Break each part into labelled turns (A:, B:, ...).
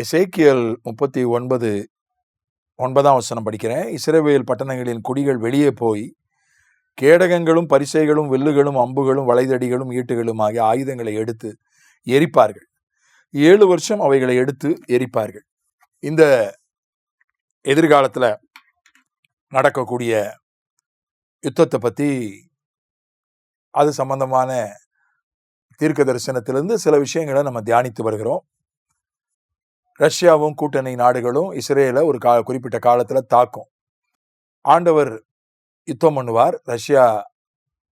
A: எசேக்கியல் முப்பத்தி ஒன்பது ஒன்பதாம் வசனம் படிக்கிறேன். இஸ்ரவேல் பட்டணங்களின் குடிகள் வெளியே போய் கேடகங்களும் பரிசைகளும் வில்லுகளும் அம்புகளும் வளைதடிகளும் ஈட்டுகளும் ஆகிய ஆயுதங்களை எடுத்து எரிப்பார்கள். ஏழு வருஷம் அவைகளை எடுத்து எரிப்பார்கள். இந்த எதிர்காலத்தில் நடக்கக்கூடிய யுத்தத்தை பற்றி அது சம்பந்தமான தீர்க்க தரிசனத்திலிருந்து சில விஷயங்களை நம்ம தியானித்து வருகிறோம். ரஷ்யாவும் கூட்டணி நாடுகளும் இஸ்ரேலை ஒரு கா குறிப்பிட்ட காலத்தில் தாக்கும். ஆண்டவர் யுத்தம் பண்ணுவார். ரஷ்யா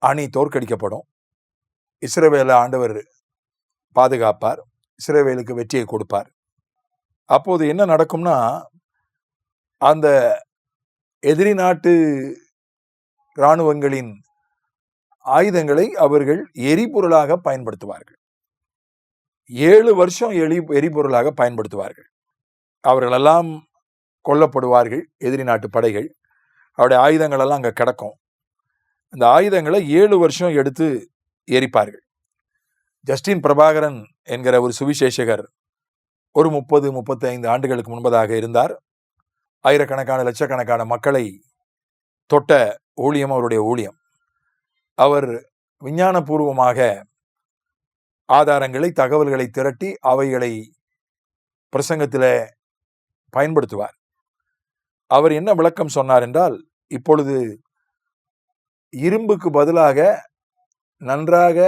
A: அணி தோற்கடிக்கப்படும். இஸ்ரேவேலை ஆண்டவர் பாதுகாப்பார். இஸ்ரேவேலுக்கு வெற்றியை கொடுப்பார். அப்போது என்ன நடக்கும்னா அந்த எதிரி நாட்டு இராணுவங்களின் ஆயுதங்களை அவர்கள் எரிபொருளாக பயன்படுத்துவார்கள். ஏழு வருஷம் எரி எரிபொருளாக பயன்படுத்துவார்கள். அவர்களெல்லாம் கொல்லப்படுவார்கள் எதிரி நாட்டு படைகள். அவருடைய ஆயுதங்களெல்லாம் அங்கே கிடக்கும். இந்த ஆயுதங்களை ஏழு வருஷம் எடுத்து எரிப்பார்கள். ஜஸ்டின் பிரபாகரன் என்கிற ஒரு சுவிசேஷகர் ஒரு முப்பது முப்பத்தைந்து ஆண்டுகளுக்கு முன்பதாக இருந்தார். ஆயிரக்கணக்கான லட்சக்கணக்கான மக்களை தொட்ட ஊழியம் அவருடைய ஊழியம். அவர் விஞ்ஞானபூர்வமாக ஆதாரங்களை தகவல்களை திரட்டி அவைகளை பிரசங்கத்தில் பயன்படுத்துவார். அவர் என்ன விளக்கம் சொன்னார் என்றால் இப்பொழுது இரும்புக்கு பதிலாக நன்றாக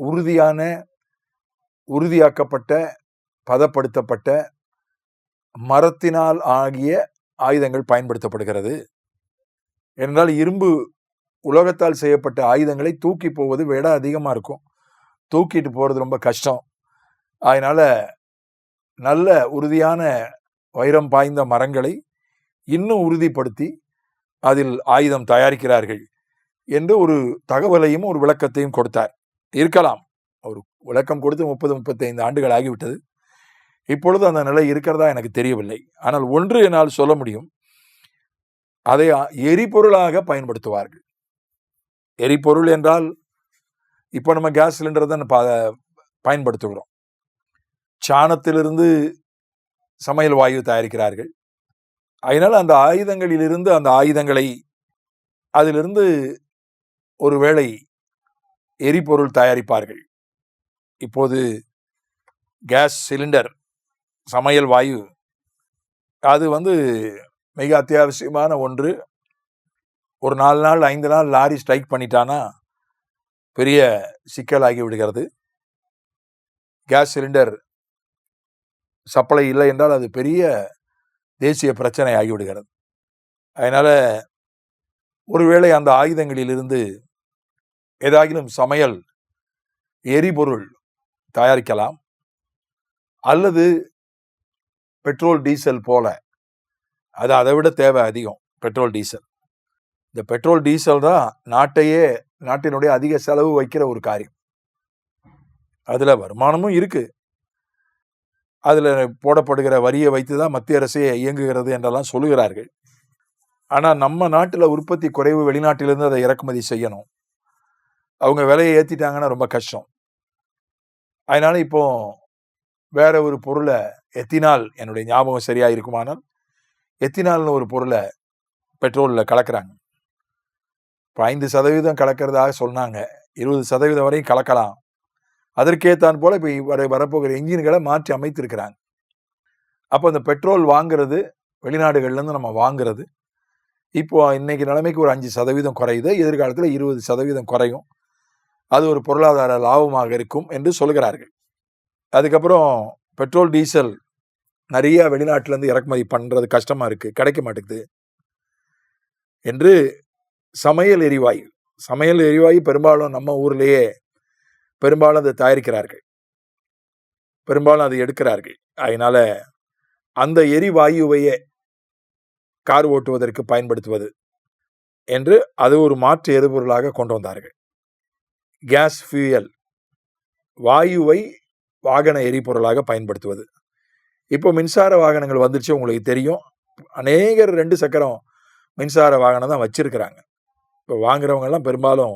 A: உறுதியான உறுதியாக்கப்பட்ட பதப்படுத்தப்பட்ட மரத்தினால் ஆகிய ஆயுதங்கள் பயன்படுத்தப்படுகிறது. என்றால் இரும்பு உலகத்தால் செய்யப்பட்ட ஆயுதங்களை தூக்கி போவது விட அதிகமாக இருக்கும். தூக்கிட்டு போகிறது ரொம்ப கஷ்டம். அதனால் நல்ல உறுதியான வைரம் பாய்ந்த மரங்களை இன்னும் உறுதிப்படுத்தி அதில் ஆயுதம் தயாரிக்கிறார்கள் என்று ஒரு தகவலையும் ஒரு விளக்கத்தையும் கொடுத்தார். இருக்கலாம். ஒரு விளக்கம் கொடுத்து முப்பது முப்பத்தைந்து ஆண்டுகள் ஆகிவிட்டது. இப்பொழுது அந்த நிலை இருக்கிறதா எனக்கு தெரியவில்லை. ஆனால் ஒன்று என்னால் சொல்ல முடியும். அதை எரிபொருளாக பயன்படுத்துவார்கள். எரிபொருள் என்றால் இப்போ நம்ம கேஸ் சிலிண்டரை தான் ப- பயன்படுத்துகிறோம். சாணத்திலிருந்து சமையல் வாயு தயாரிக்கிறார்கள். அதனால் அந்த ஆயுதங்களிலிருந்து அந்த ஆயுதங்களை அதிலிருந்து ஒருவேளை எரிபொருள் தயாரிப்பார்கள். இப்போது கேஸ் சிலிண்டர் சமையல் வாயு அது வந்து மிக அத்தியாவசியமான ஒன்று. ஒரு நாலு நாள் ஐந்து நாள் லாரி ஸ்ட்ரைக் பண்ணிட்டானா பெரிய சிக்கலாகி விடுகிறது. கேஸ் சிலிண்டர் சப்ளை இல்லை என்றால் அது பெரிய தேசிய பிரச்சனை ஆகிவிடுகிறது அதனால் ஒருவேளை அந்த ஆயுதங்களிலிருந்து ஏதாகிலும் சமையல் எரிபொருள் தயாரிக்கலாம். அல்லது பெட்ரோல் டீசல் போல. அது அதை விட தேவை அதிகம் பெட்ரோல் டீசல். இந்த பெட்ரோல் டீசல் தான் நாட்டையே நாட்டினுடைய அதிக செலவு வைக்கிற ஒரு காரியம். அதில் வருமானமும் இருக்குது அதில் போடப்படுகிற வரியை வைத்து தான் மத்திய அரசே இயங்குகிறது என்றெல்லாம் சொல்லுகிறார்கள். ஆனால் நம்ம நாட்டில் உற்பத்தி குறைவு வெளிநாட்டிலிருந்து அதை இறக்குமதி செய்யணும். அவங்க விலையை ஏற்றிட்டாங்கன்னா ரொம்ப கஷ்டம். அதனால் இப்போ வேற ஒரு பொருளை எத்தினால் என்னுடைய ஞாபகம் சரியாக இருக்குமானால் எத்தினால்னு ஒரு பொருளை பெட்ரோலில் கலக்கிறாங்க. இப்போ ஐந்து சதவீதம் கலக்கிறதாக சொன்னாங்க. இருபது சதவீதம் வரையும் கலக்கலாம். அதற்கேத்தான் போல இப்போ வர வரப்போகிற இன்ஜின்களை மாற்றி அமைத்திருக்கிறாங்க. அப்போ அந்த பெட்ரோல் வாங்குறது வெளிநாடுகள்லேருந்து நம்ம வாங்குறது. இப்போ இன்னைக்கு நிலைமைக்கு ஒரு அஞ்சு சதவீதம் குறையுது. எதிர்காலத்தில் இருபது சதவீதம் குறையும். அது ஒரு பொருளாதார லாபமாக இருக்கும் என்று சொல்கிறார்கள். அதுக்கப்புறம் பெட்ரோல் டீசல் நிறையா வெளிநாட்டிலேருந்து இறக்குமதி பண்ணுறது கஷ்டமாக இருக்குது கிடைக்க மாட்டேங்குது. என்று சமையல் எரிவாயு. சமையல் எரிவாயு பெரும்பாலும் நம்ம ஊர்லேயே பெரும்பாலும் அதை தயாரிக்கிறார்கள். பெரும்பாலும் அதை எடுக்கிறார்கள். அதனால் அந்த எரிவாயுவையே கார் ஓட்டுவதற்கு பயன்படுத்துவது என்று அது ஒரு மாற்று எரிபொருளாக கொண்டு வந்தார்கள். Gas fuel. வாயுவை வாகன எரிபொருளாக பயன்படுத்துவது. இப்போ மின்சார வாகனங்கள் வந்துருச்சு உங்களுக்கு தெரியும். அநேகர் ரெண்டு சக்கரம் மின்சார வாகனம் தான் வச்சுருக்கிறாங்க. இப்போ வாங்குறவங்கெல்லாம் பெரும்பாலும்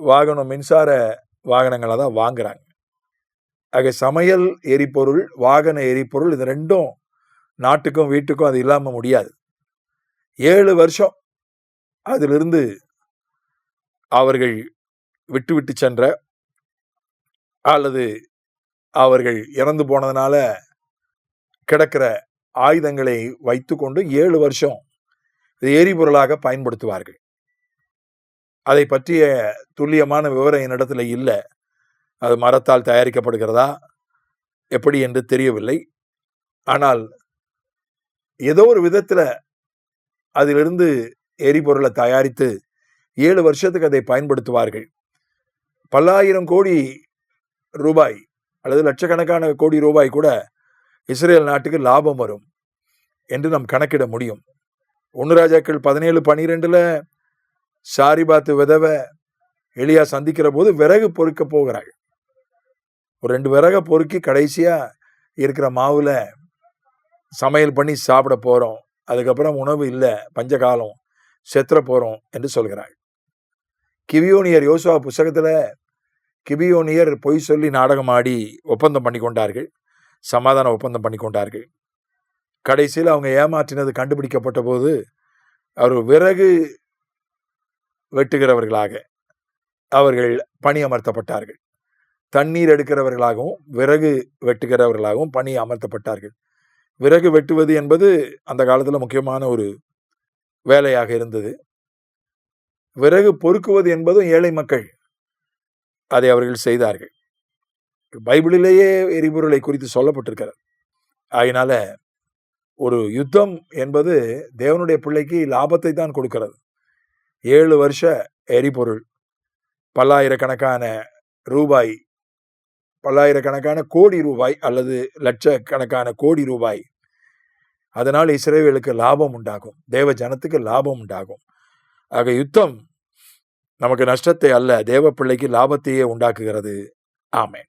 A: வாகனம் மின்சார வாகனங்களை தான் வாங்குறாங்க. ஆக சமையல் எரிபொருள் வாகன எரிபொருள் இது ரெண்டும் நாட்டுக்கும் வீட்டுக்கும் அது இல்லாமல் முடியாது. ஏழு வருஷம் அதிலிருந்து அவர்கள் விட்டு விட்டு சென்ற அல்லது அவர்கள் இறந்து போனதுனால கிடக்கிற ஆயுதங்களை வைத்துக்கொண்டு ஏழு வருஷம் இது எரிபொருளாக பயன்படுத்துவார்கள். அதை பற்றிய துல்லியமான விவரம் என்னிடத்தில் இல்லை. அது மரத்தால் தயாரிக்கப்படுகிறதா? எப்படி என்று தெரியவில்லை. ஆனால் ஏதோ ஒரு விதத்தில் அதிலிருந்து எரிபொருளை தயாரித்து ஏழு வருஷத்துக்கு அதை பயன்படுத்துவார்கள். பல்லாயிரம் கோடி ரூபாய் அல்லது லட்சக்கணக்கான கோடி ரூபாய் கூட இஸ்ரேல் நாட்டுக்கு லாபம் வரும் என்று நாம் கணக்கிட முடியும். ஒன்று ராஜாக்கள் பதினேழு பனிரெண்டில் சாரிபாத்து விதவை எளியா சந்திக்கிற போது விறகு பொறுக்க போகிறாள். ஒரு ரெண்டு விறக பொறுக்கி கடைசியாக இருக்கிற மாவில் சமையல் பண்ணி சாப்பிட போகிறோம் அதுக்கப்புறம் உணவு இல்லை பஞ்சகாலம் செத்துற போகிறோம் என்று சொல்கிறாள். கிவியோனியர் யோசுவா புஸ்தகத்தில் கிபியோனியர் பொய் சொல்லி நாடகம் ஆடி ஒப்பந்தம் பண்ணி கொண்டார்கள். சமாதான ஒப்பந்தம் பண்ணி கொண்டார்கள். கடைசியில் அவங்க ஏமாற்றினது கண்டுபிடிக்கப்பட்ட போது அவர் விறகு வெட்டுகிறவர்களாக அவர்கள் பணி அமர்த்தப்பட்டார்கள் தண்ணீர் எடுக்கிறவர்களாகவும் விறகு வெட்டுகிறவர்களாகவும் பணி அமர்த்தப்பட்டார்கள் விறகு வெட்டுவது என்பது அந்த காலத்தில் முக்கியமான ஒரு வேலையாக இருந்தது. விறகு பொறுக்குவது என்பதும் ஏழை மக்கள் அதை அவர்கள் செய்தார்கள். பைபிளிலேயே எரிபொருளை குறித்து சொல்லப்பட்டிருக்கிறது. அதனால் ஒரு யுத்தம் என்பது தேவனுடைய பிள்ளைக்கு லாபத்தை தான் கொடுக்கிறது. ஏழு வருஷ எரிபொருள் பல்லாயிரக்கணக்கான ரூபாய் பல்லாயிரக்கணக்கான கோடி ரூபாய் அல்லது லட்சக்கணக்கான கோடி ரூபாய். அதனால் இஸ்ரேவேலுக்கு லாபம் உண்டாகும். தேவ ஜனத்துக்கு லாபம் உண்டாகும். ஆக யுத்தம் நமக்கு நஷ்டத்தை அல்ல தேவ பிள்ளைக்கு லாபத்தையே உண்டாக்குகிறது. ஆமேன்.